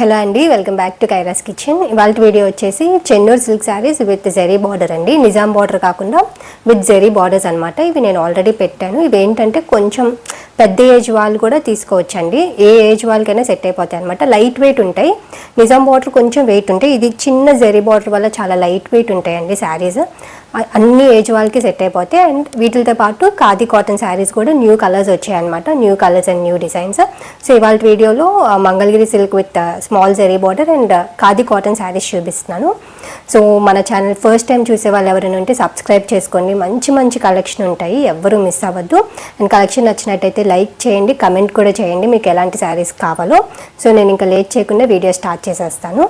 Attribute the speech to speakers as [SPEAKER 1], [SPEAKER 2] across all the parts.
[SPEAKER 1] Hello అండి welcome back to Kaira's Kitchen. ఇవాళ video వచ్చేసి Chennur silk saris with zari border అండి. Nizam border కాకుండా విత్ జెరీ బార్డర్స్ అనమాట ఇవి నేను ఆల్రెడీ పెట్టాను. ఇవి ఏంటంటే కొంచెం పెద్ద ఏజ్ వాళ్ళు కూడా తీసుకోవచ్చండి. ఏ ఏజ్ వాళ్ళకైనా సెట్ అయిపోతాయి అనమాట లైట్ వెయిట్ ఉంటాయి. నిజాం బార్డర్ కొంచెం వెయిట్ ఉంటాయి. ఇది చిన్న జెరీ బార్డర్ వల్ల చాలా లైట్ వెయిట్ ఉంటాయండి శారీస్ అన్ని ఏజ్ వాళ్ళకి సెట్ అయిపోతాయి అండ్ వీటితో పాటు ఖాదీ కాటన్ శారీస్ కూడా న్యూ కలర్స్ వచ్చాయన్నమాట. New colours and new designs so ఇవాళ వీడియోలో Mangalagiri silk with small zari border and khadi cotton saris చూపిస్తున్నాను. సో మన ఛానల్ ఫస్ట్ టైం చూసే వాళ్ళు ఎవరైనా ఉంటే సబ్స్క్రైబ్ చేసుకోండి. మంచి మంచి కలెక్షన్ ఉంటాయి. ఎవ్వరూ మిస్ అవ్వద్దు. అండ్ కలెక్షన్ నచ్చినట్టయితే లైక్ చేయండి కమెంట్ కూడా చేయండి మీకు ఎలాంటి శారీస్ కావాలో. సో నేను ఇంకా లేట్ చేయకుండా వీడియో స్టార్ట్ చేసేస్తాను.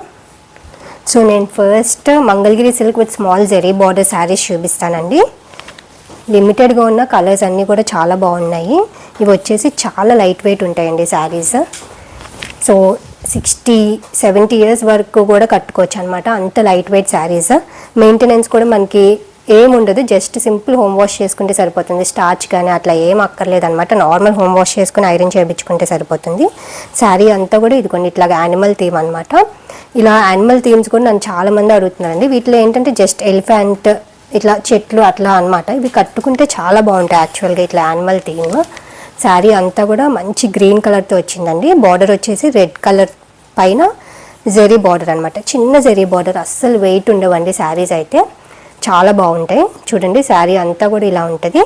[SPEAKER 1] సో నేను first Mangalagiri silk with small zari border saris చూపిస్తానండి. లిమిటెడ్గా ఉన్న కలర్స్ అన్నీ కూడా చాలా బాగున్నాయి. ఇవి వచ్చేసి చాలా లైట్ వెయిట్ ఉంటాయండి saris so sixty seventy years వరకు కూడా కట్టుకోవచ్చు అనమాట అంత లైట్ వెయిట్ శారీస్ మెయింటెనెన్స్ కూడా మనకి ఏముండదు జస్ట్ సింపుల్ హోమ్ వాష్ చేసుకుంటే సరిపోతుంది. స్టార్చ్ కానీ అట్లా ఏం అక్కర్లేదు అనమాట నార్మల్ హోమ్ వాష్ చేసుకుని ఐరన్ చేయించుకుంటే సరిపోతుంది. శారీ అంతా కూడా ఇదిగోండి ఇట్లాగా యానిమల్ థీమ్ అనమాట ఇలా యానిమల్ థీమ్స్ కూడా నన్ను చాలా మంది అడుగుతున్నారండి. వీటిలో ఏంటంటే జస్ట్ ఎలిఫెంట్ ఇట్లా చెట్లు అట్లా అన్నమాట. ఇవి కట్టుకుంటే చాలా బాగుంటాయి యాక్చువల్గా ఇట్లా యానిమల్ థీమ్ శారీ అంతా కూడా మంచి గ్రీన్ కలర్తో వచ్చిందండి. బార్డర్ వచ్చేసి రెడ్ కలర్ పైన జెరీ బార్డర్ అనమాట చిన్న జెరీ బార్డర్ అస్సలు వెయిట్ ఉండవండి శారీస్ అయితే. చాలా బాగుంటాయి. చూడండి శారీ అంతా కూడా ఇలా ఉంటుంది.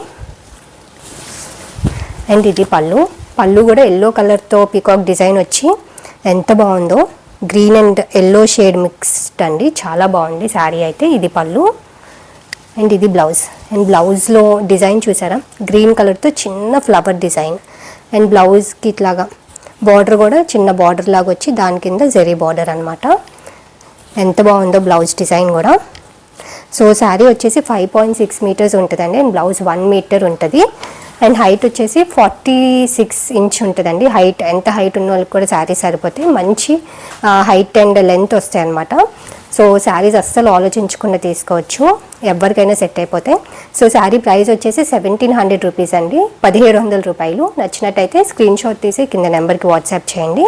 [SPEAKER 1] అండ్ ఇది పళ్ళు. పళ్ళు కూడా ఎల్లో కలర్తో పికాక్ డిజైన్ వచ్చి ఎంత బాగుందో. Green and yellow shade mixed అండి. చాలా బాగుంది శారీ అయితే ఇది పళ్ళు. అండ్ ఇది బ్లౌజ్ అండ్ బ్లౌజ్లో డిజైన్ చూసారా? గ్రీన్ కలర్తో చిన్న ఫ్లవర్ డిజైన్ అండ్ బ్లౌజ్కి ఇట్లాగా బార్డర్ కూడా చిన్న బార్డర్ లాగా వచ్చి దాని కింద జెరీ బార్డర్ అనమాట ఎంత బాగుందో బ్లౌజ్ డిజైన్ కూడా. సో శారీ వచ్చేసి ఫైవ్ పాయింట్ సిక్స్ మీటర్స్ ఉంటుందండి. అండ్ బ్లౌజ్ వన్ మీటర్ ఉంటుంది. అండ్ హైట్ వచ్చేసి ఫార్టీ సిక్స్ ఇంచ్ ఉంటుందండి. హైట్ ఎంత హైట్ ఉన్న వాళ్ళకి కూడా శారీస్ సరిపోతాయి. మంచి హైట్ అండ్ లెంత్ వస్తాయి అనమాట సో శారీస్ అస్సలు ఆలోచించకుండా తీసుకోవచ్చు. ఎవరికైనా సెట్ అయిపోతాయి. సో శారీ ప్రైస్ వచ్చేసి సెవెంటీన్ హండ్రెడ్ రూపీస్ అండి. పదిహేడు వందల రూపాయలు. నచ్చినట్టయితే స్క్రీన్ షాట్ తీసి కింద నెంబర్కి వాట్సాప్ చేయండి.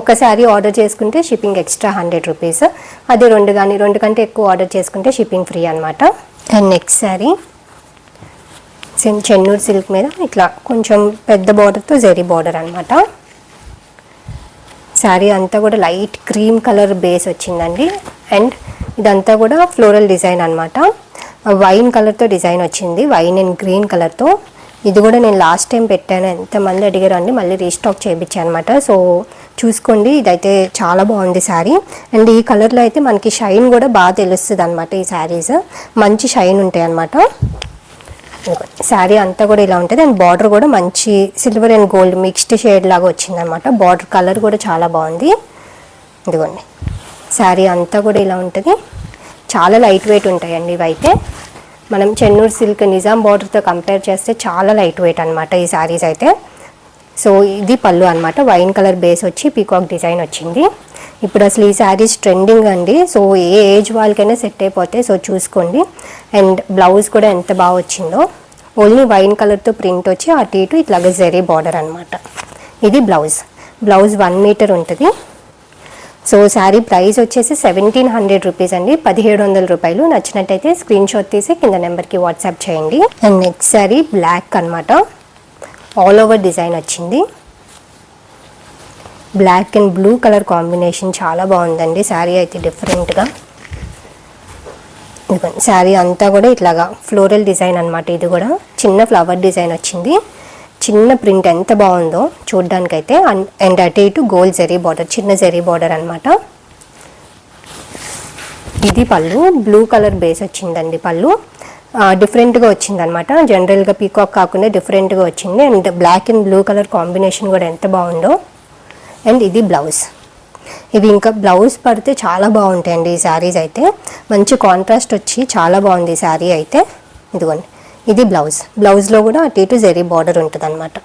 [SPEAKER 1] ఒక్కసారి ఆర్డర్ చేసుకుంటే షిప్పింగ్ ఎక్స్ట్రా హండ్రెడ్ రూపీస్. అదే రెండు కానీ రెండు కంటే ఎక్కువ ఆర్డర్ చేసుకుంటే షిప్పింగ్ ఫ్రీ అనమాట and next sari Chennur silk మీద ఇట్లా కొంచెం పెద్ద బార్డర్తో జెరీ బార్డర్ అనమాట శారీ అంతా కూడా లైట్ క్రీమ్ కలర్ బేస్ వచ్చిందండి. అండ్ ఇదంతా కూడా ఫ్లోరల్ డిజైన్ అనమాట వైన్ కలర్తో డిజైన్ వచ్చింది. వైన్ అండ్ గ్రీన్ కలర్తో ఇది కూడా నేను లాస్ట్ టైం పెట్టాను. ఎంతమంది అడిగారు అండి మళ్ళీ రీస్టాక్ చేయించాను అనమాట సో చూసుకోండి. ఇదైతే చాలా బాగుంది శారీ అండ్ ఈ కలర్లో అయితే మనకి షైన్ కూడా బాగా తెలుస్తుంది అనమాట ఈ శారీస్ మంచి షైన్ ఉంటాయి అనమాట శారీ అంతా కూడా ఇలా ఉంటుంది. అండ్ బార్డర్ కూడా మంచి silver and gold mixed shade లాగా వచ్చిందనమాట బార్డర్ కలర్ కూడా చాలా బాగుంది. ఇదిగోండి. శారీ అంతా కూడా ఇలా ఉంటుంది. చాలా లైట్ వెయిట్ ఉంటాయండి ఇవైతే. మనం చెన్నూరు సిల్క్ నిజాం బార్డర్తో కంపేర్ చేస్తే చాలా లైట్ వెయిట్ అనమాట ఈ శారీస్ అయితే. సో ఇది పళ్ళు అనమాట వైన్ కలర్ బేస్ వచ్చి పీకాక్ డిజైన్ వచ్చింది. ఇప్పుడు అసలు ఈ శారీస్ ట్రెండింగ్ అండి. సో ఏ ఏజ్ వాళ్ళకైనా సెట్ అయిపోతాయి సో చూసుకోండి. అండ్ బ్లౌజ్ కూడా ఎంత బాగా వచ్చిందో. ఓన్లీ వైన్ కలర్తో ప్రింట్ వచ్చి అటు ఇటు ఇట్లాగ జెరీ బార్డర్ అనమాట ఇది బ్లౌజ్ బ్లౌజ్ వన్ మీటర్ ఉంటుంది. సో శారీ ప్రైస్ వచ్చేసి సెవెంటీన్ హండ్రెడ్ రూపీస్ అండి. పదిహేడు వందల రూపాయలు. నచ్చినట్టయితే స్క్రీన్ షాట్ తీసి కింద నెంబర్కి వాట్సాప్ చేయండి. అండ్ నెక్స్ట్ శారీ బ్లాక్ అనమాట ఆల్ ఓవర్ డిజైన్ వచ్చింది. Black and blue colour combination చాలా బాగుందండి. శారీ అయితే డిఫరెంట్గా శారీ అంతా కూడా ఇట్లాగా ఫ్లోరల్ డిజైన్ అనమాట ఇది కూడా. చిన్న ఫ్లవర్ డిజైన్ వచ్చింది. చిన్న ప్రింట్ ఎంత బాగుందో చూడ్డానికైతే అన్- అండ్ అటు ఇటు గోల్డ్ జెరీ బార్డర్ చిన్న జెరీ బార్డర్ అనమాట ఇది పళ్ళు. బ్లూ కలర్ బేస్ వచ్చిందండి పళ్ళు. డిఫరెంట్గా డిఫరెంట్గా వచ్చిందనమాట జనరల్గా పీకాక్ కాకుండా డిఫరెంట్గా వచ్చింది. And black and blue colour combination కూడా ఎంత బాగుందో. అండ్ ఇది బ్లౌజ్. ఇవి ఇంకా బ్లౌజ్ పడితే చాలా బాగుంటాయండి ఈ శారీస్ అయితే. మంచి కాంట్రాస్ట్ వచ్చి చాలా బాగుంది ఈ శారీ అయితే. ఇదిగోండి. ఇది బ్లౌజ్. బ్లౌజ్లో కూడా అటు ఇటు జెరీ బార్డర్ ఉంటుంది అనమాట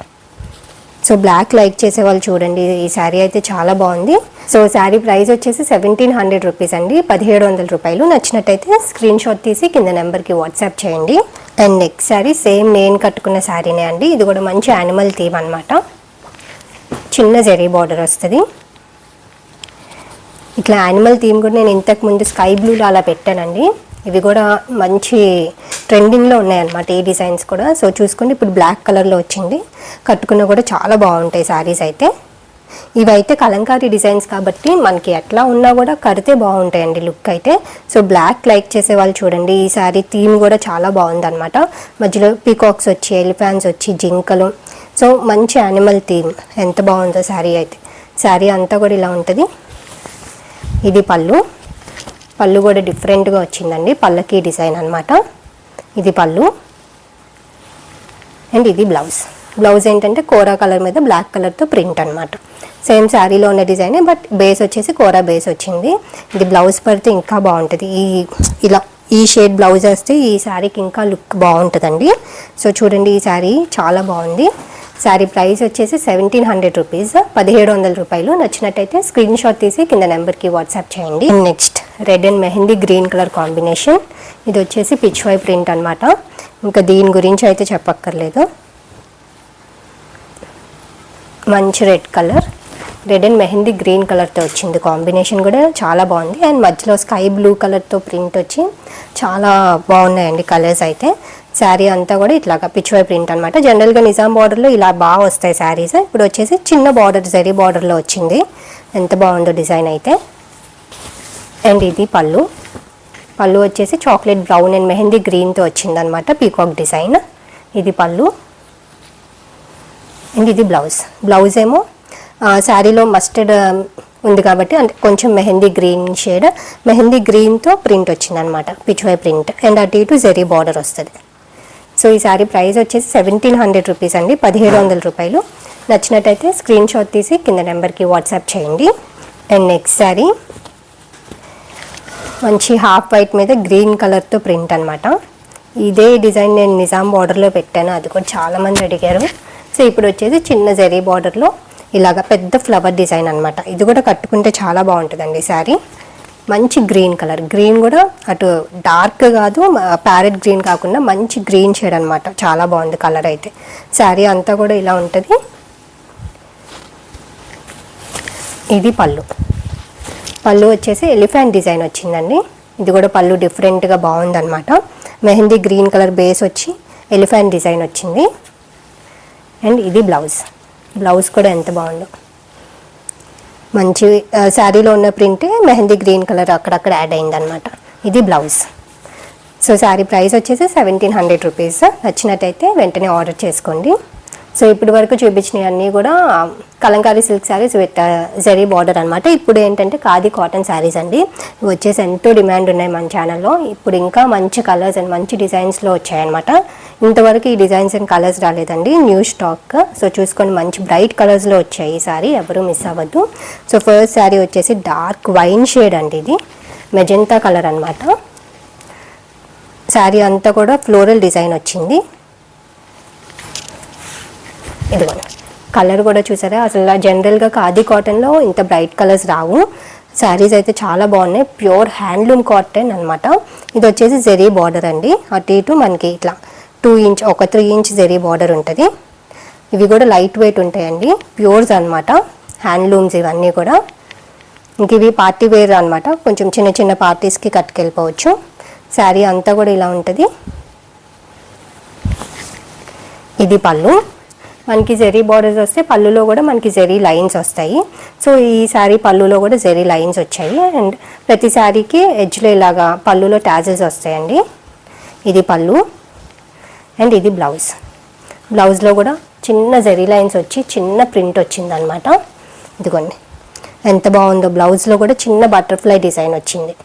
[SPEAKER 1] సో బ్లాక్ లైక్ చేసే వాళ్ళు చూడండి ఈ శారీ అయితే చాలా బాగుంది. సో శారీ ప్రైస్ వచ్చేసి సెవెంటీన్ హండ్రెడ్ రూపీస్ అండి. పదిహేడు వందల రూపాయలు. నచ్చినట్టయితే స్క్రీన్ షాట్ తీసి కింద నెంబర్కి వాట్సాప్ చేయండి. అండ్ నెక్స్ట్ శారీ సేమ్ నేను కట్టుకున్న శారీనే అండి. ఇది కూడా మంచి యానిమల్ థీమ్ అనమాట చిన్న జెరీ బార్డర్ వస్తుంది. ఇట్లా యానిమల్ థీమ్ కూడా నేను ఇంతకు ముందు స్కై బ్లూలో అలా పెట్టానండి. ఇవి కూడా మంచి ట్రెండింగ్లో ఉన్నాయన్నమాట ఈ డిజైన్స్ కూడా. సో చూసుకోండి ఇప్పుడు బ్లాక్ కలర్లో వచ్చింది. కట్టుకున్న కూడా చాలా బాగుంటాయి శారీస్ అయితే. ఇవైతే కలంకారీ డిజైన్స్ కాబట్టి మనకి ఎట్లా ఉన్నా కూడా కడితే బాగుంటాయండి లుక్ అయితే. సో బ్లాక్ లైక్ చేసే వాళ్ళు చూడండి ఈ శారీ థీమ్ కూడా చాలా బాగుందన్నమాట. మధ్యలో పీకాక్స్ వచ్చి ఎలిఫాన్స్ వచ్చి జింకలు. సో మంచి యానిమల్ థీమ్. ఎంత బాగుందో శారీ అయితే. శారీ అంతా కూడా ఇలా ఉంటుంది. ఇది పళ్ళు. పళ్ళు కూడా డిఫరెంట్గా వచ్చిందండి. పళ్ళకి డిజైన్ అనమాట ఇది పళ్ళు. అండ్ ఇది బ్లౌజ్. బ్లౌజ్ ఏంటంటే కోరా కలర్ మీద బ్లాక్ కలర్తో ప్రింట్ అనమాట సేమ్ శారీలో ఉన్న డిజైనే బట్ బేస్ వచ్చేసి కోరా బేస్ వచ్చింది. ఇది బ్లౌజ్ పడితే ఇంకా బాగుంటుంది. ఈ ఇలా ఈ షేడ్ బ్లౌజ్ వేస్తే ఈ శారీకి ఇంకా లుక్ బాగుంటుందండి. సో చూడండి ఈ శారీ చాలా బాగుంది. శారీ ప్రైస్ వచ్చేసి సెవెంటీన్ హండ్రెడ్ రూపీస్ పదిహేడు వందల రూపాయలు. నచ్చినట్టయితే స్క్రీన్ షాట్ తీసి కింద నెంబర్కి వాట్సాప్ చేయండి. Next red and mehndi green colour combination ఇది వచ్చేసి పిచ్ వై ప్రింట్ అనమాట ఇంకా దీని గురించి అయితే చెప్పక్కర్లేదు. మంచి red colour red and mehndi green కలర్తో వచ్చింది కాంబినేషన్ కూడా. చాలా బాగుంది. అండ్ మధ్యలో స్కై బ్లూ కలర్తో ప్రింట్ వచ్చి చాలా బాగున్నాయండి కలర్స్ అయితే. శారీ అంతా కూడా ఇట్లాగా పిచ్వై ప్రింట్ అనమాట జనరల్గా నిజాం బార్డర్లో ఇలా బాగా వస్తాయి శారీస్. ఇప్పుడు వచ్చేసి చిన్న బార్డర్ జరీ బార్డర్లో వచ్చింది. ఎంత బాగుందో డిజైన్ అయితే. అండ్ ఇది పళ్ళు. పళ్ళు వచ్చేసి చాక్లెట్ బ్రౌన్ అండ్ మెహందీ గ్రీన్తో వచ్చింది అనమాట పీకాక్ డిజైన్ ఇది పళ్ళు. అండ్ ఇది బ్లౌజ్ బ్లౌజ్ ఏమో శారీలో మస్టర్డ్ um, ఉంది కాబట్టి అంటే కొంచెం మెహందీ గ్రీన్ షేడ్ మెహందీ గ్రీన్తో ప్రింట్ వచ్చింది అనమాట పిచ్వై ప్రింట్ అండ్ అటు ఇటు జెరీ బార్డర్ వస్తుంది. సో ఈ శారీ ప్రైస్ వచ్చేసి సెవెంటీన్ హండ్రెడ్ రూపీస్ అండి. పదిహేడు వందల రూపాయలు. నచ్చినట్టయితే స్క్రీన్ షాట్ తీసి కింద నెంబర్కి వాట్సాప్ చేయండి. అండ్ నెక్స్ట్ శారీ మంచి హాఫ్ వైట్ మీద గ్రీన్ కలర్తో ప్రింట్ అనమాట ఇదే డిజైన్ నేను నిజాం బార్డర్లో పెట్టాను. అది కూడా చాలామంది అడిగారు. సో ఇప్పుడు వచ్చేసి చిన్న జరీ బార్డర్లో ఇలాగ పెద్ద ఫ్లవర్ డిజైన్ అనమాట ఇది కూడా కట్టుకుంటే చాలా బాగుంటుందండి శారీ మంచి గ్రీన్ కలర్. గ్రీన్ కూడా అటు డార్క్ కాదు ప్యారెట్ గ్రీన్ కాకుండా మంచి గ్రీన్ షేడ్ అనమాట చాలా బాగుంది కలర్ అయితే. శారీ అంతా కూడా ఇలా ఉంటుంది. ఇది పళ్ళు. పళ్ళు వచ్చేసి ఎలిఫెంట్ డిజైన్ వచ్చిందండి. ఇది కూడా పళ్ళు డిఫరెంట్గా బాగుందనమాట మెహందీ గ్రీన్ కలర్ బేస్ వచ్చి ఎలిఫెంట్ డిజైన్ వచ్చింది. అండ్ ఇది బ్లౌజ్. బ్లౌజ్ కూడా ఎంత బాగుందో. మంచి శారీలో ఉన్న ప్రింటే మెహందీ గ్రీన్ కలర్ అక్కడక్కడ యాడ్ అయిందనమాట ఇది బ్లౌజ్. సో శారీ ప్రైస్ వచ్చేసి సెవెంటీన్ హండ్రెడ్ రూపీస్ నచ్చినట్టయితే వెంటనే ఆర్డర్ చేసుకోండి. సో ఇప్పటి వరకు చూపించినవి అన్నీ కూడా kalamkari silk saris with zari border అనమాట ఇప్పుడు ఏంటంటే ఖాదీ కాటన్ శారీస్ అండి. ఇవి వచ్చేసి ఎంతో డిమాండ్ ఉన్నాయి మన ఛానల్లో. ఇప్పుడు ఇంకా మంచి కలర్స్ అండ్ మంచి డిజైన్స్లో వచ్చాయన్నమాట. ఇంతవరకు ఈ డిజైన్స్ అండ్ కలర్స్ రాలేదండి. New stock. సో చూసుకొని మంచి బ్రైట్ కలర్స్లో వచ్చాయి ఈ సారీ ఎవరు మిస్ అవ్వద్దు. సో ఫస్ట్ శారీ వచ్చేసి డార్క్ వైన్ షేడ్ అండి ఇది. మెజెంతా కలర్ అన్నమాట. శారీ అంతా కూడా ఫ్లోరల్ డిజైన్ వచ్చింది. ఇదిగోండి. కలర్ కూడా చూసారా? అసలు జనరల్గా ఖాదీ కాటన్లో ఇంత బ్రైట్ కలర్స్ రావు. శారీస్ అయితే చాలా బాగున్నాయి. ప్యూర్ హ్యాండ్లూమ్ కాటన్ అనమాట ఇది వచ్చేసి జెరీ బార్డర్ అండి. అటు ఇటు మనకి ఇట్లా టూ ఇంచ్ ఒక త్రీ ఇంచ్ జెరీ బార్డర్ ఉంటుంది. ఇవి కూడా లైట్ వెయిట్ ఉంటాయండి. ప్యూర్స్ అనమాట హ్యాండ్లూమ్స్ ఇవన్నీ కూడా. ఇంక ఇవి పార్టీ వేర్ అనమాట కొంచెం చిన్న చిన్న పార్టీస్కి కట్టుకెళ్ళిపోవచ్చు. శారీ అంతా కూడా ఇలా ఉంటుంది. ఇది పళ్ళు. మనకి జెరీ బార్డర్స్ వస్తే పళ్ళులో కూడా మనకి జెరీ లైన్స్ వస్తాయి. సో ఈ శారీ పళ్ళులో కూడా జెరీ లైన్స్ వచ్చాయి. అండ్ ప్రతి శారీకి ఎడ్జ్లో ఇలాగా పళ్ళులో ట్యాజెస్ వస్తాయండి. ఇది పళ్ళు. అండ్ ఇది బ్లౌజ్ బ్లౌజ్లో కూడా చిన్న జెరీ లైన్స్ వచ్చి చిన్న ప్రింట్ వచ్చిందనమాట ఇదిగోండి. ఎంత బాగుందో. బ్లౌజ్లో కూడా చిన్న బటర్ఫ్లై డిజైన్ వచ్చింది.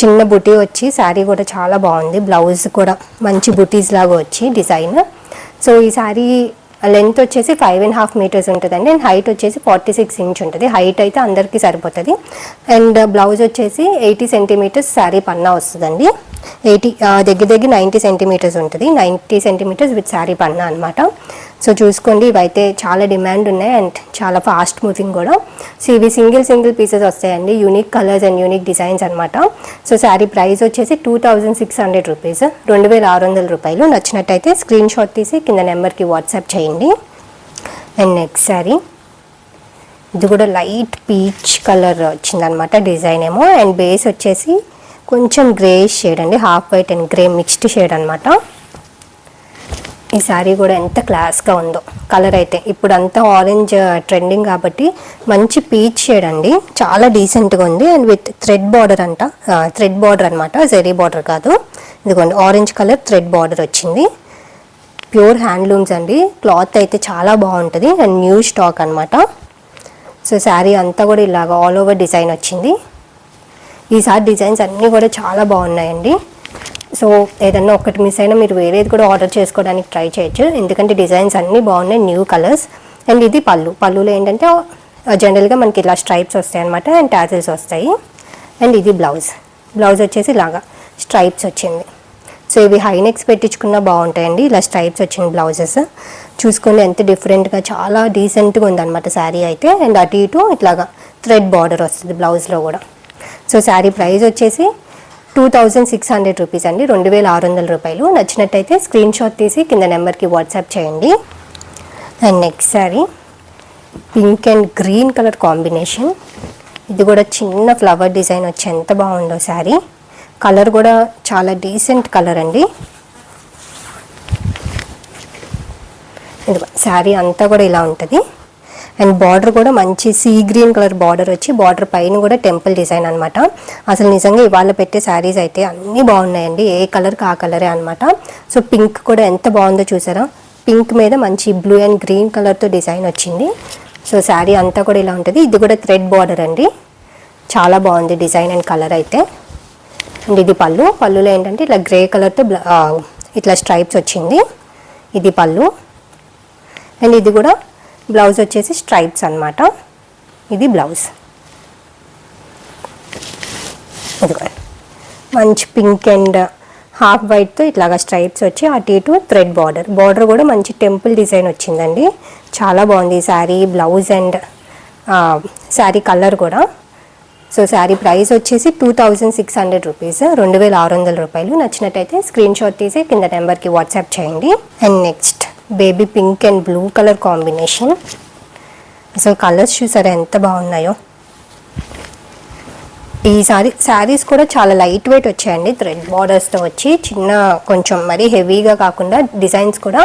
[SPEAKER 1] చిన్న బుటీ వచ్చి శారీ కూడా చాలా బాగుంది. బ్లౌజ్ కూడా మంచి బుటీస్ లాగా వచ్చి డిజైన్ సో ఈ శారీ లెంత్ వచ్చేసి ఫైవ్ అండ్ హాఫ్ మీటర్స్ ఉంటుందండి. అండ్ హైట్ వచ్చేసి ఫార్టీ సిక్స్ ఇంచ్ ఉంటుంది. హైట్ అయితే అందరికీ సరిపోతుంది. అండ్ బ్లౌజ్ వచ్చేసి ఎయిటీ సెంటీమీటర్స్ శారీ పన్నా వస్తుందండి. ఎయిటీ దగ్గర దగ్గర నైంటీ సెంటీమీటర్స్ ఉంటుంది. Ninety centimetres with sari pallu అనమాట సో చూసుకోండి ఇవైతే చాలా డిమాండ్ ఉన్నాయి అండ్ చాలా ఫాస్ట్ మూవింగ్ కూడా. సో ఇవి సింగిల్ సింగిల్ పీసెస్ వస్తాయండి. Unique colours and unique designs అనమాట సో శారీ ప్రైస్ వచ్చేసి two thousand six hundred rupees. రెండు వేల ఆరు వందల రూపాయలు. నచ్చినట్టయితే స్క్రీన్ షాట్ తీసి కింద నెంబర్కి వాట్సాప్ చేయండి. And next sari. ఇది కూడా లైట్ పీచ్ కలర్ వచ్చిందనమాట డిజైన్ ఏమో. అండ్ బేస్ వచ్చేసి కొంచెం గ్రే షేడ్ అండి. Half white and grey mixed shade అనమాట ఈ శారీ కూడా ఎంత క్లాస్గా ఉందో. కలర్ అయితే ఇప్పుడు అంతా ఆరెంజ్ ట్రెండింగ్ కాబట్టి మంచి పీచ్ షేడ్ అండి. చాలా డీసెంట్గా ఉంది. అండ్ విత్ థ్రెడ్ బార్డర్ అంట థ్రెడ్ బార్డర్ అనమాట జెరీ బార్డర్ కాదు. ఇదిగోండి ఆరెంజ్ కలర్ థ్రెడ్ బార్డర్ వచ్చింది. ప్యూర్ హ్యాండ్లూమ్స్ అండి. క్లాత్ అయితే చాలా బాగుంటుంది. అండ్ న్యూ స్టాక్ అనమాట సో శారీ అంతా కూడా ఇలాగ ఆల్ ఓవర్ డిజైన్ వచ్చింది. ఈసారి డిజైన్స్ అన్నీ కూడా చాలా బాగున్నాయండి. సో ఏదన్నా ఒకటి మిస్ అయినా మీరు వేరేది కూడా ఆర్డర్ చేసుకోవడానికి ట్రై చేయొచ్చు. ఎందుకంటే డిజైన్స్ అన్నీ బాగున్నాయి న్యూ కలర్స్ అండ్ ఇది పళ్ళు. పళ్ళులో ఏంటంటే జనరల్గా మనకి ఇలా స్ట్రైప్స్ వస్తాయి అనమాట అండ్ ట్యాజిల్స్ వస్తాయి. అండ్ ఇది బ్లౌజ్ బ్లౌజ్ వచ్చేసి ఇలాగా స్ట్రైప్స్ వచ్చింది. సో ఇవి హై నెక్స్ పెట్టించుకున్నా బాగుంటాయండి. ఇలా స్ట్రైప్స్ వచ్చిన బ్లౌజెస్ చూసుకొని ఎంత డిఫరెంట్గా చాలా డీసెంట్గా ఉందన్నమాట శారీ అయితే. అండ్ అటు ఇటు ఇట్లాగా థ్రెడ్ బార్డర్ వస్తుంది బ్లౌజ్లో కూడా. సో శారీ ప్రైస్ వచ్చేసి two thousand six hundred rupees అండి. రెండు వేల ఆరు వందల రూపాయలు. నచ్చినట్టయితే స్క్రీన్ షాట్ తీసి కింద నెంబర్కి వాట్సాప్ చేయండి. And next sari pink and green colour combination ఇది కూడా చిన్న ఫ్లవర్ డిజైన్ వచ్చి ఎంత బాగుందో శారీ కలర్ కూడా చాలా డీసెంట్ కలర్ అండి. ఇది శారీ అంతా కూడా ఇలా ఉంటుంది. అండ్ బార్డర్ కూడా మంచి సీ గ్రీన్ కలర్ బార్డర్ వచ్చి బార్డర్ పైన కూడా టెంపుల్ డిజైన్ అనమాట అసలు నిజంగా ఇవాళ పెట్టే శారీస్ అయితే అన్నీ బాగున్నాయండి. ఏ కలర్కి ఆ కలరే అనమాట సో పింక్ కూడా ఎంత బాగుందో చూసారా? పింక్ మీద మంచి బ్లూ అండ్ గ్రీన్ కలర్తో డిజైన్ వచ్చింది. సో శారీ అంతా కూడా ఇలా ఉంటుంది. ఇది కూడా థ్రెడ్ బార్డర్ అండి. చాలా బాగుంది డిజైన్ అండ్ కలర్ అయితే. అండ్ ఇది పళ్ళు. పళ్ళులో ఏంటంటే ఇట్లా గ్రే కలర్తో ఇట్లా స్ట్రైప్స్ వచ్చింది. ఇది పళ్ళు. అండ్ ఇది కూడా బ్లౌజ్ వచ్చేసి స్ట్రైప్స్ అనమాట ఇది బ్లౌజ్. మంచి పింక్ అండ్ హాఫ్ వైట్తో ఇట్లాగా స్ట్రైప్స్ వచ్చి అటు ఇటు థ్రెడ్ బార్డర్. బార్డర్ కూడా మంచి టెంపుల్ డిజైన్ వచ్చిందండి. చాలా బాగుంది sari blouse and sari colour కూడా. సో శారీ ప్రైస్ వచ్చేసి two thousand six hundred rupees. రెండు వేల ఆరు వందల రూపాయలు. నచ్చినట్టయితే స్క్రీన్ షాట్ తీసి కింద నెంబర్కి వాట్సాప్ చేయండి. And next baby pink and blue colour combination. అసలు కలర్స్ చూసారా ఎంత బాగున్నాయో. ఈ సారీ శారీస్ కూడా చాలా లైట్ వెయిట్ వచ్చాయండి. థ్రెడ్ బార్డర్స్తో వచ్చి చిన్న కొంచెం మరీ హెవీగా కాకుండా డిజైన్స్ కూడా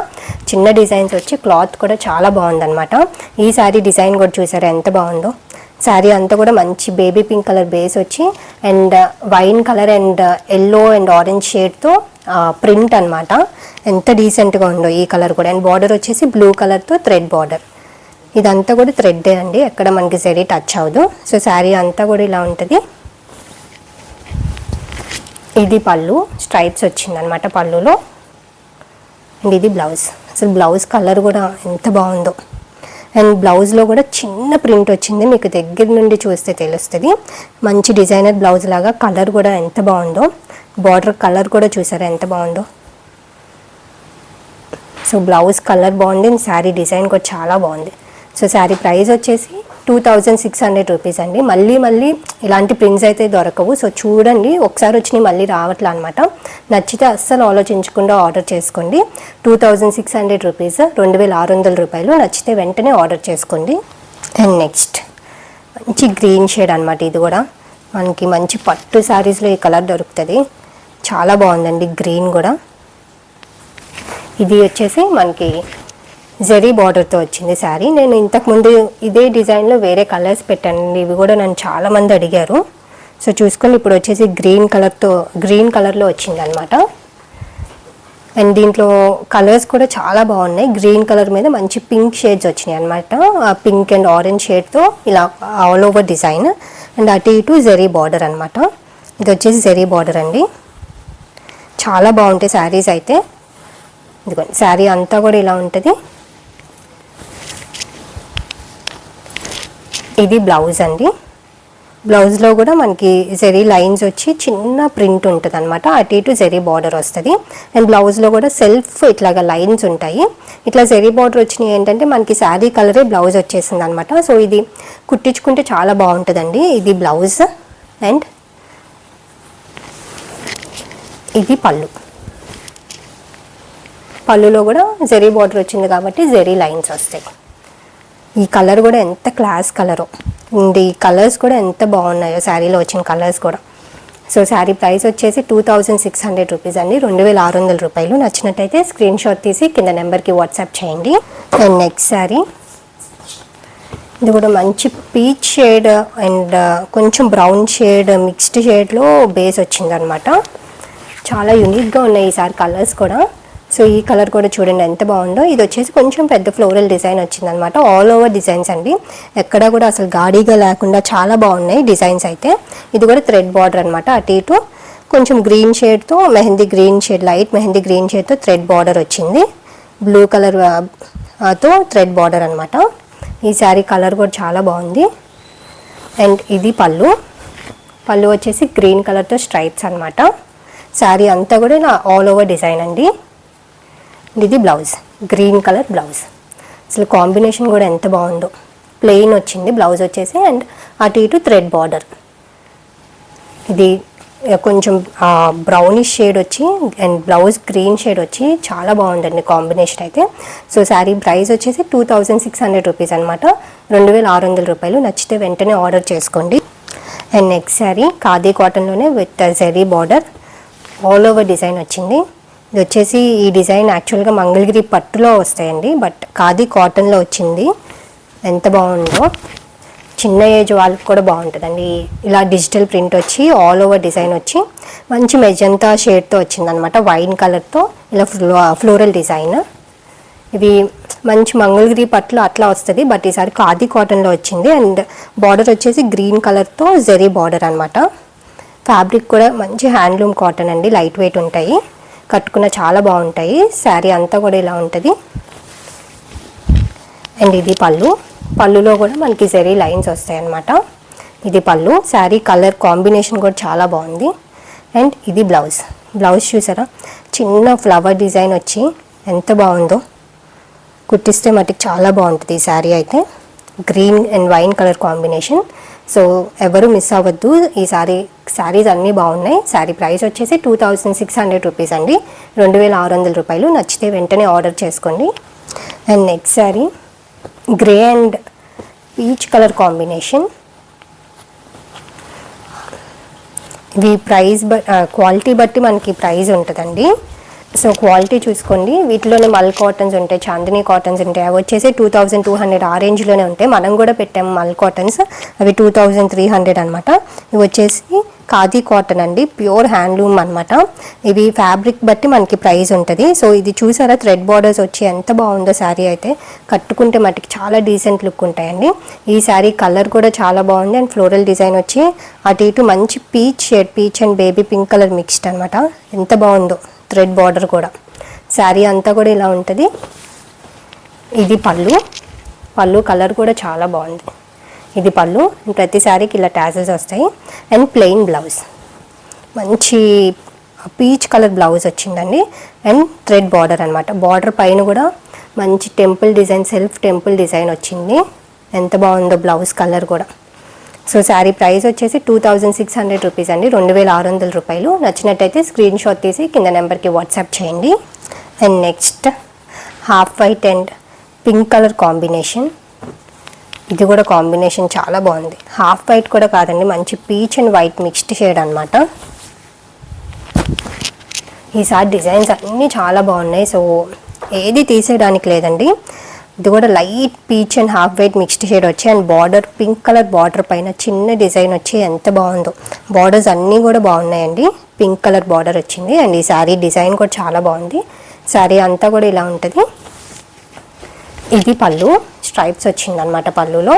[SPEAKER 1] చిన్న డిజైన్స్ వచ్చి క్లాత్ కూడా చాలా బాగుందన్నమాట. ఈ శారీ డిజైన్ కూడా చూసారా ఎంత బాగుందో. శారీ అంతా కూడా మంచి బేబీ పింక్ కలర్ బేస్ వచ్చి and wine colour and yellow and orange షేడ్తో print అనమాట ఎంత డీసెంట్గా ఉందో ఈ కలర్ కూడా. అండ్ బార్డర్ వచ్చేసి బ్లూ కలర్తో థ్రెడ్ బార్డర్. ఇదంతా కూడా థ్రెడ్డే అండి. ఎక్కడ మనకి జరీ టచ్ అవ్వదు. సో శారీ అంతా కూడా ఇలా ఉంటుంది. ఇది పళ్ళు. స్ట్రైప్స్ వచ్చిందనమాట పళ్ళులో. అండ్ ఇది బ్లౌజ్. అసలు బ్లౌజ్ కలర్ కూడా ఎంత బాగుందో. అండ్ బ్లౌజ్లో కూడా చిన్న ప్రింట్ వచ్చింది. మీకు దగ్గర నుండి చూస్తే తెలుస్తుంది. మంచి డిజైనర్ బ్లౌజ్ లాగా కలర్ కూడా ఎంత బాగుందో. బార్డర్ కలర్ కూడా చూసారా? ఎంత బాగుందో. సో బ్లౌజ్ కలర్ బాగుంది. శారీ డిజైన్ కూడా చాలా బాగుంది. సో శారీ ప్రైస్ వచ్చేసి two thousand six hundred rupees అండి. మళ్ళీ మళ్ళీ ఇలాంటి ప్రింట్స్ అయితే దొరకవు. సో చూడండి. ఒకసారి వచ్చినాయి మళ్ళీ రావట్లే అనమాట నచ్చితే అస్సలు ఆలోచించకుండా ఆర్డర్ చేసుకోండి. Two thousand six hundred rupees రెండు వేల ఆరు వందల రూపాయలు. నచ్చితే వెంటనే ఆర్డర్ చేసుకోండి. అండ్ నెక్స్ట్ మంచి గ్రీన్ షేడ్ అనమాట ఇది కూడా. మనకి మంచి పట్టు శారీస్లో ఈ కలర్ దొరుకుతుంది. చాలా బాగుందండి గ్రీన్ కూడా. ఇది వచ్చేసి మనకి జరీ బార్డర్తో వచ్చింది శారీ. నేను ఇంతకుముందు ఇదే డిజైన్లో వేరే కలర్స్ పెట్టాను. ఇవి కూడా నన్ను చాలామంది అడిగారు. సో చూసుకొని ఇప్పుడు వచ్చేసి గ్రీన్ కలర్తో గ్రీన్ కలర్లో వచ్చింది అనమాట అండ్ దీంట్లో కలర్స్ కూడా చాలా బాగున్నాయి. గ్రీన్ కలర్ మీద మంచి పింక్ షేడ్స్ వచ్చినాయి అనమాట పింక్ అండ్ ఆరెంజ్ షేడ్తో ఇలా ఆల్ ఓవర్ డిజైన్. అండ్ అటు ఇటు జెరీ బార్డర్ అనమాట ఇది వచ్చేసి జెరీ బార్డర్ అండి. చాలా బాగుంటాయి శారీస్ అయితే. ఇదిగోండి శారీ అంతా కూడా ఇలా ఉంటుంది. ఇది బ్లౌజ్ అండి. బ్లౌజ్లో కూడా మనకి జెరీ లైన్స్ వచ్చి చిన్న ప్రింట్ ఉంటుంది అనమాట అటు ఇటు జెరీ బార్డర్ వస్తుంది. అండ్ బ్లౌజ్లో కూడా సెల్ఫ్ ఇట్లాగా లైన్స్ ఉంటాయి. ఇట్లా జెరీ బార్డర్ వచ్చినాయి ఏంటంటే మనకి శారీ కలరే బ్లౌజ్ వచ్చేసింది అనమాట సో ఇది కుట్టించుకుంటే చాలా బాగుంటుందండి. ఇది బ్లౌజ్ అండ్ ఇది పళ్ళు. పళ్ళులో కూడా జెరీ బార్డర్ వచ్చింది కాబట్టి జెరీ లైన్స్ వస్తాయి. ఈ కలర్ కూడా ఎంత క్లాస్ కలరు. అండ్ ఈ కలర్స్ కూడా ఎంత బాగున్నాయో శారీలో వచ్చిన కలర్స్ కూడా. సో శారీ ప్రైస్ వచ్చేసి two thousand six hundred rupees అండి. రెండు వేల ఆరు వందల రూపాయలు. నచ్చినట్టయితే స్క్రీన్ షాట్ తీసి కింద నెంబర్కి వాట్సాప్ చేయండి. And next sari. ఇది కూడా మంచి పీచ్ షేడ్ అండ్ కొంచెం బ్రౌన్ షేడ్ మిక్స్డ్ షేడ్లో బేస్ వచ్చిందనమాట చాలా యూనిక్గా ఉన్నాయి ఈసారి కలర్స్ కూడా. సో ఈ కలర్ కూడా చూడండి ఎంత బాగుందో. ఇది వచ్చేసి కొంచెం పెద్ద ఫ్లోరల్ డిజైన్ వచ్చిందనమాట. ఆల్ ఓవర్ డిజైన్స్ అండి. ఎక్కడ కూడా అసలు గాడిగా లేకుండా చాలా బాగున్నాయి డిజైన్స్ అయితే. ఇది కూడా థ్రెడ్ బార్డర్ అనమాట అటు ఇటు. కొంచెం green షేడ్తో mehndi green shade light mehndi green షేడ్తో thread border వచ్చింది. బ్లూ కలర్తో థ్రెడ్ బార్డర్ అనమాట. ఈ శారీ కలర్ కూడా చాలా బాగుంది. అండ్ ఇది పళ్ళు. పళ్ళు వచ్చేసి గ్రీన్ కలర్తో స్ట్రైప్స్ అనమాట. శారీ అంతా కూడా ఇలా ఆల్ ఓవర్ డిజైన్ అండి. ఇది బ్లౌజ్ గ్రీన్ కలర్ బ్లౌజ్. అసలు కాంబినేషన్ కూడా ఎంత బాగుందో. ప్లెయిన్ వచ్చింది బ్లౌజ్ వచ్చేసి అండ్ అటు ఇటు థ్రెడ్ బార్డర్ ఇది కొంచెం బ్రౌనిష్ షేడ్ వచ్చి అండ్ బ్లౌజ్ గ్రీన్ షేడ్ వచ్చి చాలా బాగుందండి కాంబినేషన్ అయితే. సో శారీ ప్రైస్ వచ్చేసి two thousand six hundred rupees అనమాట రెండు వేల ఆరు వందల రూపాయలు. నచ్చితే వెంటనే ఆర్డర్ చేసుకోండి. And next sari khadi కాటన్లోనే with zari border all over design వచ్చింది. ఇది వచ్చేసి ఈ డిజైన్ యాక్చువల్గా మంగళగిరి పట్టులో వస్తాయండి. బట్ ఖాదీ కాటన్లో వచ్చింది. ఎంత బాగుందో. చిన్న ఏజ్ వాళ్ళకి కూడా బాగుంటుందండి. ఇలా డిజిటల్ ప్రింట్ వచ్చి ఆల్ ఓవర్ డిజైన్ వచ్చి మంచి మెజంతా షేడ్తో వచ్చిందనమాట. వైన్ కలర్తో ఇలా ఫ్లో ఫ్లోరల్ డిజైన్ ఇది మంచి మంగళగిరి పట్లు అట్లా వస్తుంది. బట్ ఈసారి ఖాదీ కాటన్లో వచ్చింది. అండ్ బార్డర్ వచ్చేసి గ్రీన్ కలర్తో జెరీ బార్డర్ అనమాట. ఫ్యాబ్రిక్ కూడా మంచి హ్యాండ్లూమ్ కాటన్ అండి లైట్ వెయిట్ ఉంటాయి. కట్టుకున్న చాలా బాగుంటాయి. శారీ అంతా కూడా ఇలా ఉంటుంది. అండ్ ఇది పళ్ళు. పళ్ళులో కూడా మనకి జరీ లైన్స్ వస్తాయి అన్నమాట ఇది పళ్ళు. శారీ కలర్ కాంబినేషన్ కూడా చాలా బాగుంది. అండ్ ఇది బ్లౌజ్. బ్లౌజ్ చూసారా? చిన్న ఫ్లవర్ డిజైన్ వచ్చి ఎంత బాగుందో. కుట్టిస్తే మటుకు చాలా బాగుంటుంది ఈ శారీ అయితే. Green and wine colour combination. So ఎవరు మిస్ అవ్వద్దు. ఈ సారీ శారీస్ అన్నీ బాగున్నాయి. శారీ ప్రైస్ వచ్చేసి two thousand six hundred rupees అండి. రెండు వేల ఆరు వందల రూపాయలు. నచ్చితే వెంటనే ఆర్డర్ చేసుకోండి. And next sari grey and peach colour combination ఇవి ప్రైస్ క్వాలిటీ బట్టి మనకి ప్రైస్ ఉంటుందండి. సో క్వాలిటీ చూసుకోండి. వీటిలోనే మల్ కాటన్స్ ఉంటాయి చాందినీ కాటన్స్ ఉంటాయి. అవి వచ్చేసి టూ థౌజండ్ టూ హండ్రెడ్ ఆ రేంజ్లోనే ఉంటాయి. మనం కూడా పెట్టాము మల్ కాటన్స్ అవి టూ థౌజండ్ త్రీ హండ్రెడ్ అనమాట ఇవి వచ్చేసి ఖాదీ కాటన్ అండి. ప్యూర్ హ్యాండ్లూమ్ అనమాట ఇవి ఫ్యాబ్రిక్ బట్టి మనకి ప్రైస్ ఉంటుంది. సో ఇది చూసారా? థ్రెడ్ బార్డర్స్ వచ్చి ఎంత బాగుందో శారీ అయితే. కట్టుకుంటే మటుకి చాలా డీసెంట్ లుక్ ఉంటాయండి. ఈ శారీ కలర్ కూడా చాలా బాగుంది. అండ్ ఫ్లోరల్ డిజైన్ వచ్చి అటు ఇటు మంచి peach shade peach and baby pink colour mixed అనమాట ఎంత బాగుందో. థ్రెడ్ బార్డర్ కూడా. శారీ అంతా కూడా ఇలా ఉంటుంది. ఇది పళ్ళు. పళ్ళు కలర్ కూడా చాలా బాగుంది. ఇది పళ్ళు. ప్రతి శారీకి ఇలా ట్యాసెస్ వస్తాయి. And plain blouse. మంచి పీచ్ కలర్ బ్లౌజ్ వచ్చిందండి. అండ్ థ్రెడ్ బార్డర్ అనమాట బార్డర్ పైన కూడా మంచి temple design self temple design వచ్చింది. ఎంత బాగుందో బ్లౌజ్ కలర్ కూడా. సో శారీ ప్రైస్ వచ్చేసి two thousand six hundred rupees అండి. రెండు వేల ఆరు వందల రూపాయలు. నచ్చినట్టయితే స్క్రీన్ షాట్ తీసి కింద నెంబర్కి వాట్సాప్ చేయండి. And next half white and pink colour combination ఇది కూడా కాంబినేషన్ చాలా బాగుంది. హాఫ్ వైట్ కూడా కాదండి మంచి peach and white mixed shade అనమాట ఈసారి డిజైన్స్ అన్నీ చాలా బాగున్నాయి. సో ఏది తీసేయడానికి లేదండి. ఇది కూడా light peach and half white mixed shade వచ్చి and border pink colour border పైన చిన్న డిజైన్ వచ్చి ఎంత బాగుందో. బార్డర్స్ అన్నీ కూడా బాగున్నాయండి. పింక్ కలర్ బార్డర్ వచ్చింది. అండ్ ఈ శారీ డిజైన్ కూడా చాలా బాగుంది. శారీ అంతా కూడా ఇలా ఉంటుంది. ఇది పళ్ళు. స్ట్రైప్స్ వచ్చింది అనమాట పళ్ళులో.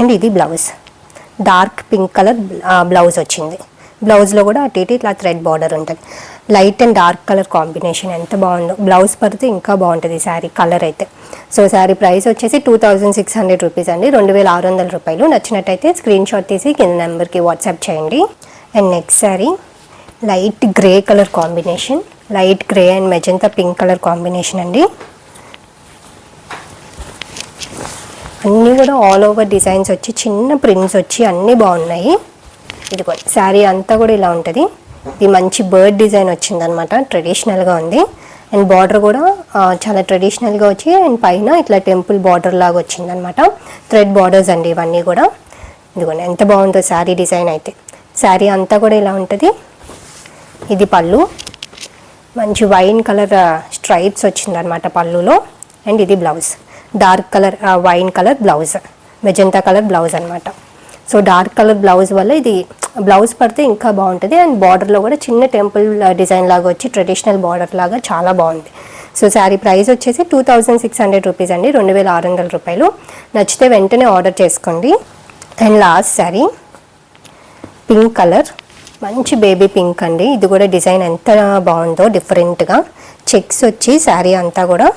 [SPEAKER 1] అండ్ ఇది blouse dark pink colour blouse వచ్చింది. బ్లౌజ్లో కూడా అటు ఇటు ఇట్లా థ్రెడ్ బార్డర్ ఉంటుంది. Light and dark colour combination ఎంత బాగుందో. బ్లౌజ్ పడితే ఇంకా బాగుంటుంది శారీ కలర్ అయితే. సో శారీ ప్రైస్ వచ్చేసి two thousand six hundred rupees అండి. రెండు వేల ఆరు వందల రూపాయలు. నచ్చినట్టయితే స్క్రీన్ షాట్ తీసి కింద నెంబర్కి వాట్సాప్ చేయండి. And next sari light grey colour combination. Light grey and magenta pink colour combination అండి. అన్నీ కూడా ఆల్ ఓవర్ డిజైన్స్ వచ్చి చిన్న ప్రింట్స్ వచ్చి అన్నీ బాగున్నాయి. ఇదిగోండి శారీ అంతా కూడా ఇలా ఉంటుంది. ఇది మంచి బర్డ్ డిజైన్ వచ్చిందనమాట ట్రెడిషనల్గా ఉంది. అండ్ బార్డర్ కూడా చాలా ట్రెడిషనల్గా వచ్చి అండ్ పైన ఇట్లా టెంపుల్ బార్డర్ లాగా వచ్చిందనమాట థ్రెడ్ బార్డర్స్ అండి ఇవన్నీ కూడా. ఇదిగోండి ఎంత బాగుందో శారీ డిజైన్ అయితే. శారీ అంతా కూడా ఇలా ఉంటుంది. ఇది పళ్ళు. మంచి వైన్ కలర్ స్ట్రైప్స్ వచ్చిందనమాట పళ్ళులో. అండ్ ఇది blouse. Dark colour wine colour blouse. Magenta colour blouse అనమాట సో డార్క్ కలర్ బ్లౌజ్ వల్ల ఇది బ్లౌజ్ పడితే ఇంకా బాగుంటుంది. అండ్ బార్డర్లో కూడా చిన్న టెంపుల్ డిజైన్ లాగా వచ్చి ట్రెడిషనల్ బార్డర్ లాగా చాలా బాగుంది. సో శారీ ప్రైస్ వచ్చేసి two thousand six hundred rupees అండి. రెండు వేల ఆరు వందల రూపాయలు. నచ్చితే వెంటనే ఆర్డర్ చేసుకోండి. And last sari pink colour. మంచి బేబీ పింక్ అండి. ఇది కూడా డిజైన్ ఎంత బాగుందో డిఫరెంట్గా. చెక్స్ వచ్చి శారీ అంతా కూడా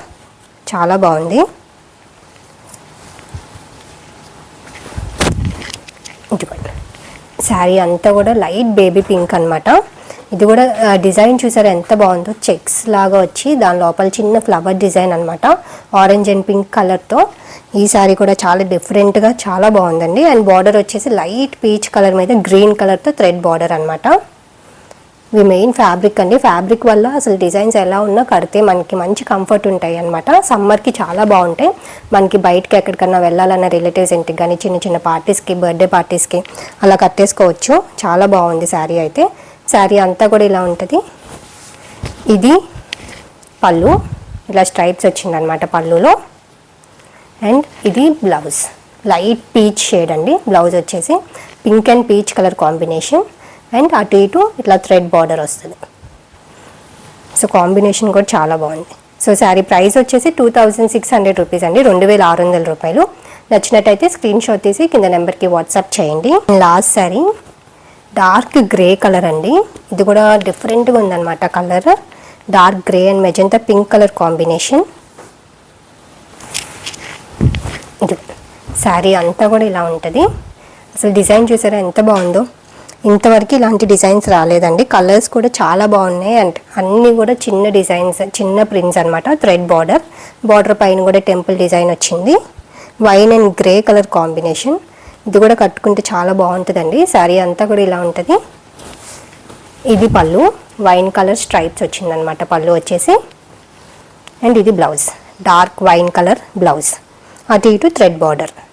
[SPEAKER 1] చాలా బాగుంది. ఇదిగోండి. శారీ అంతా కూడా లైట్ బేబీ పింక్ అన్నమాట. ఇది కూడా డిజైన్ చూసారు ఎంత బాగుందో? చెక్స్ లాగా వచ్చి దాని లోపల చిన్న ఫ్లవర్ డిజైన్ అనమాట ఆరెంజ్ అండ్ పింక్ కలర్తో ఈ శారీ కూడా చాలా డిఫరెంట్గా చాలా బాగుందండి. అండ్ బార్డర్ వచ్చేసి లైట్ పీచ్ కలర్ మీద గ్రీన్ కలర్తో థ్రెడ్ బార్డర్ అన్నమాట. ఇవి మెయిన్ ఫ్యాబ్రిక్ అండి. ఫ్యాబ్రిక్ వల్ల అసలు డిజైన్స్ ఎలా ఉన్నా కడితే మనకి మంచి కంఫర్ట్ ఉంటాయి అనమాట సమ్మర్కి చాలా బాగుంటాయి. మనకి బయటకి ఎక్కడికన్నా వెళ్ళాలన్న రిలేటివ్స్ ఇంటికి కానీ చిన్న చిన్న పార్టీస్కి బర్త్డే పార్టీస్కి అలా కట్టేసుకోవచ్చు. చాలా బాగుంది శారీ అయితే. శారీ అంతా కూడా ఇలా ఉంటుంది. ఇది పళ్ళు. ఇలా స్ట్రైప్స్ వచ్చిందనమాట పళ్ళులో. అండ్ ఇది బ్లౌజ్ లైట్ పీచ్ షేడ్ అండి. బ్లౌజ్ వచ్చేసి pink and peach colour combination and అటు ఇటు ఇట్లా థ్రెడ్ బార్డర్ వస్తుంది. సో కాంబినేషన్ కూడా చాలా బాగుంది. సో శారీ ప్రైస్ వచ్చేసి two thousand six hundred rupees అండి. రెండు వేల ఆరు వందల రూపాయలు. నచ్చినట్టయితే స్క్రీన్ షాట్ తీసి కింద నెంబర్కి వాట్సాప్ చేయండి. Last sari dark grey colour అండి. ఇది కూడా డిఫరెంట్గా ఉందన్నమాట colour dark grey and magenta pink colour combination ఇది శారీ అంతా కూడా ఇలా ఉంటుంది. అసలు డిజైన్ చూసారా ఎంత బాగుందో. ఇంతవరకు ఇలాంటి డిజైన్స్ రాలేదండి. కలర్స్ కూడా చాలా బాగున్నాయి. అండ్ అన్నీ కూడా చిన్న డిజైన్స్ చిన్న ప్రింట్స్ అనమాట థ్రెడ్ బార్డర్. బార్డర్ పైన కూడా టెంపుల్ డిజైన్ వచ్చింది. Wine and grey colour combination. ఇది కూడా కట్టుకుంటే చాలా బాగుంటుందండి. శారీ అంతా కూడా ఇలా ఉంటుంది. ఇది పళ్ళు. వైన్ కలర్ స్ట్రైప్స్ వచ్చిందనమాట పళ్ళు వచ్చేసి. అండ్ ఇది blouse. Dark wine colour blouse. అటు ఇటు థ్రెడ్ బార్డర్.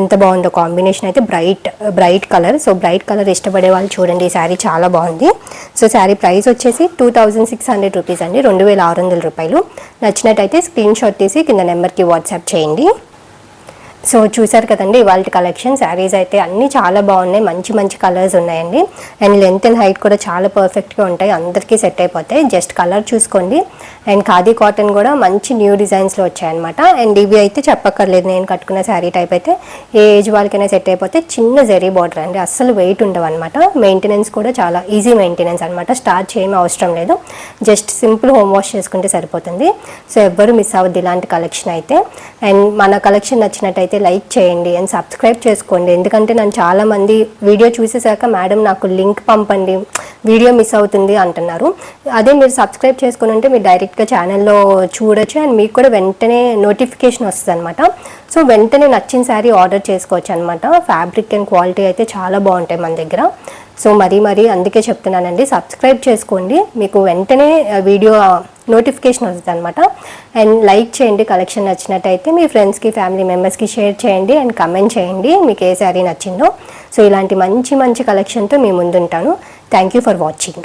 [SPEAKER 1] ఎంత బాగుందో కాంబినేషన్ అయితే bright bright colour. So bright colour ఇష్టపడే వాళ్ళు చూడండి ఈ శారీ చాలా బాగుంది. సో శారీ ప్రైస్ వచ్చేసి two thousand six hundred rupees అండి రెండు వేల ఆరు వందల రూపాయలు. నచ్చినట్టయితే స్క్రీన్ షాట్ తీసి కింద నెంబర్కి వాట్సాప్ చేయండి. సో చూసారు కదండి ఇవాళ కలెక్షన్ శారీస్ అయితే అన్నీ చాలా బాగున్నాయి మంచి మంచి కలర్స్ ఉన్నాయండి. అండ్ లెంత్ అండ్ హైట్ కూడా చాలా పర్ఫెక్ట్గా ఉంటాయి అందరికీ సెట్ అయిపోతాయి. జస్ట్ కలర్ చూసుకోండి. అండ్ ఖాదీ కాటన్ కూడా మంచి న్యూ డిజైన్స్లో వచ్చాయన్నమాట. అండ్ ఇవి అయితే చెప్పక్కర్లేదు నేను కట్టుకున్న శారీ టైప్ అయితే. ఏ ఏజ్ వాళ్ళకైనా సెట్ అయిపోతే చిన్న జరీ బార్డర్ అండి అస్సలు వెయిట్ ఉండవు అనమాట మెయింటెనెన్స్ కూడా చాలా ఈజీ మెయింటెనెన్స్ అనమాట స్టార్ట్ చేయడం అవసరం లేదు. జస్ట్ సింపుల్ హోమ్ వాష్ చేసుకుంటే సరిపోతుంది. సో ఎవ్వరు మిస్ అవ్వద్దు ఇలాంటి కలెక్షన్ అయితే. అండ్ మన కలెక్షన్ నచ్చినట్టయితే లైక్ చేయండి అండ్ సబ్స్క్రైబ్ చేసుకోండి. ఎందుకంటే నన్ను చాలామంది వీడియో చూసేసాక మేడం నాకు లింక్ పంపండి వీడియో మిస్ అవుతుంది అంటున్నారు. అదే మీరు సబ్స్క్రైబ్ చేసుకుని ఉంటే మీరు డైరెక్ట్గా ఛానల్లో చూడొచ్చు అండ్ మీకు కూడా వెంటనే నోటిఫికేషన్ వస్తుంది అనమాట సో వెంటనే నచ్చిన శారీ ఆర్డర్ చేసుకోవచ్చు అనమాట ఫ్యాబ్రిక్ అండ్ క్వాలిటీ అయితే చాలా బాగుంటాయి మన దగ్గర. సో మరీ మరీ అందుకే చెప్తున్నానండి సబ్స్క్రైబ్ చేసుకోండి. మీకు వెంటనే వీడియో నోటిఫికేషన్ వస్తుంది అనమాట అండ్ లైక్ చేయండి కలెక్షన్ నచ్చినట్టయితే మీ ఫ్రెండ్స్కి ఫ్యామిలీ మెంబర్స్కి షేర్ చేయండి అండ్ కమెంట్ చేయండి మీకు ఏ శారీ నచ్చిందో. సో ఇలాంటి మంచి మంచి కలెక్షన్తో మీ ముందుంటాను. Thank you for watching.